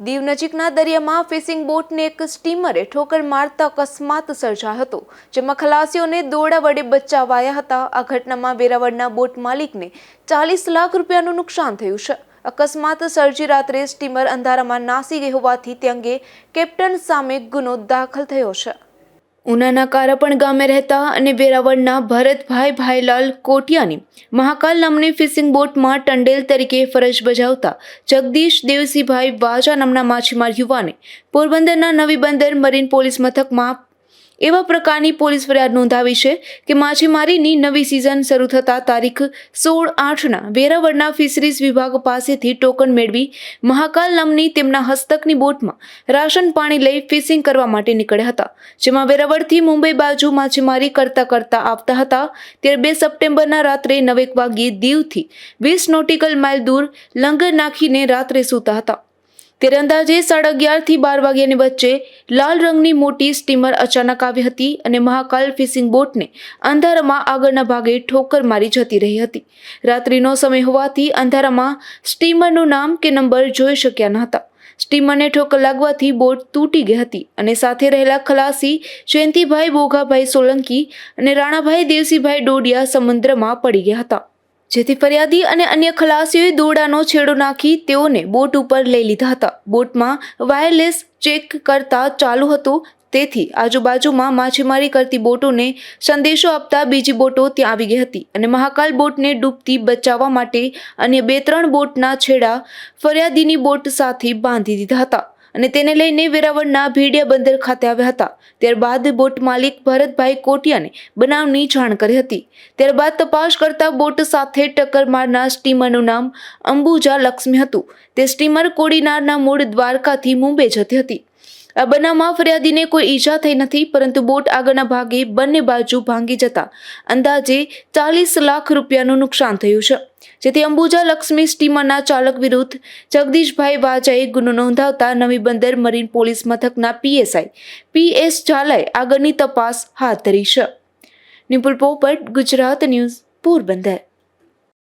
દીવ નજીકના દરિયામાં ફિશિંગ બોટને એક સ્ટીમરે ઠોકર મારતા અકસ્માત સર્જાયો હતો, જેમાં ખલાસીઓને દોડા વડે બચાવાયા હતા. આ ઘટનામાં વેરાવળના બોટ માલિકને ચાલીસ લાખ રૂપિયાનું નુકસાન થયું છે. અકસ્માત સર્જી રાત્રે સ્ટીમર અંધારામાં નાસી ગઈ હોવાથી તે અંગે કેપ્ટન સામે ગુનો દાખલ થયો છે. ઉનાના કારાપણ ગામે રહેતા અને વેરાવળના ભરતભાઈ ભાઈલાલ કોટિયાની મહાકાલ નામની ફિશિંગ બોટમાં ટંડેલ તરીકે ફરજ બજાવતા જગદીશ દેવસીભાઈ વાજા નામના માછીમાર યુવાને પોરબંદરના નવી બંદર મરીન પોલીસ મથકમાં એવા પ્રકારની પોલીસ ફરિયાદ નોંધાવી છે કે માછીમારીની નવી સિઝન શરૂ થતાં તારીખ સોળ આઠના વેરાવળના ફિશરીઝ વિભાગ પાસેથી ટોકન મેળવી મહાકાલ નામની તેમના હસ્તકની બોટમાં રાશન પાણી લઈ ફિશિંગ કરવા માટે નીકળ્યા હતા. જેમાં વેરાવળથી મુંબઈ બાજુ માછીમારી કરતા કરતા આવતા હતા. ત્યારે બે સપ્ટેમ્બરના રાત્રે નવેક વાગ્યે દીવથી વીસ નોટિકલ માઇલ દૂર લંગર નાખીને રાત્રે સૂતા હતા. ત્યારે અંદાજે સાડા અગિયારથી બાર વાગ્યાની વચ્ચે લાલ રંગની મોટી સ્ટીમર અચાનક આવી હતી અને મહાકાલ ફિશિંગ બોટને અંધારામાં આગળના ભાગે ઠોકર મારી જતી રહી હતી. રાત્રિનો સમય હોવાથી અંધારામાં સ્ટીમરનું નામ કે નંબર જોઈ શક્યા ન હતા. સ્ટીમરને ઠોકર લાગવાથી બોટ તૂટી ગઈ હતી અને સાથે રહેલા ખલાસી જયંતિભાઈ બોઘાભાઈ સોલંકી અને રાણાભાઈ દેવસીભાઈ ડોડિયા સમુદ્રમાં પડી ગયા હતા. જેથી ફરિયાદી અને અન્ય ખલાસીઓએ દોરડાનો છેડો નાખી તેઓને બોટ ઉપર લઈ લીધા હતા. બોટમાં વાયરલેસ ચેક કરતા ચાલુ હતું. તેથી આજુબાજુમાં માછીમારી કરતી બોટોને સંદેશો આપતા બીજી બોટો ત્યાં આવી ગઈ હતી અને મહાકાલ બોટને ડૂબતી બચાવવા માટે અન્ય બે ત્રણ બોટના છેડા ફરિયાદીની બોટ સાથે બાંધી દીધા હતા. અને તેને લઈને વેરાવળના ભીડિયા બંદર ખાતે આવ્યા હતા. ત્યારબાદ બોટ માલિક ભરતભાઈ કોટિયાને બનાવની જાણ કરી હતી. ત્યારબાદ તપાસ કરતા બોટ સાથે ટક્કર મારનાર સ્ટીમરનું નામ અંબુજા લક્ષ્મી હતું. તે સ્ટીમર કોડીનારના મૂળ દ્વારકાથી મુંબઈ જતી હતી. આ બનાવમાં ફરિયાદીને કોઈ ઈજા થઈ નથી, પરંતુ બોટ આગળના ભાગે બંને બાજુ ભાંગી જતા અંદાજે ચાલીસ લાખ રૂપિયાનું નુકસાન થયું છે. જેથી અંબુજા લક્ષ્મી સ્ટીમરના ચાલક વિરુદ્ધ જગદીશભાઈ વાજાએ ગુનો નોંધાવતા નવી બંદર મરીન પોલીસ મથકના પીએસઆઈ પી એસ ઝાલાએ આગળની તપાસ હાથ ધરી છે. નિપુલ પોપટ ગુજરાત ન્યૂઝ પોરબંદર.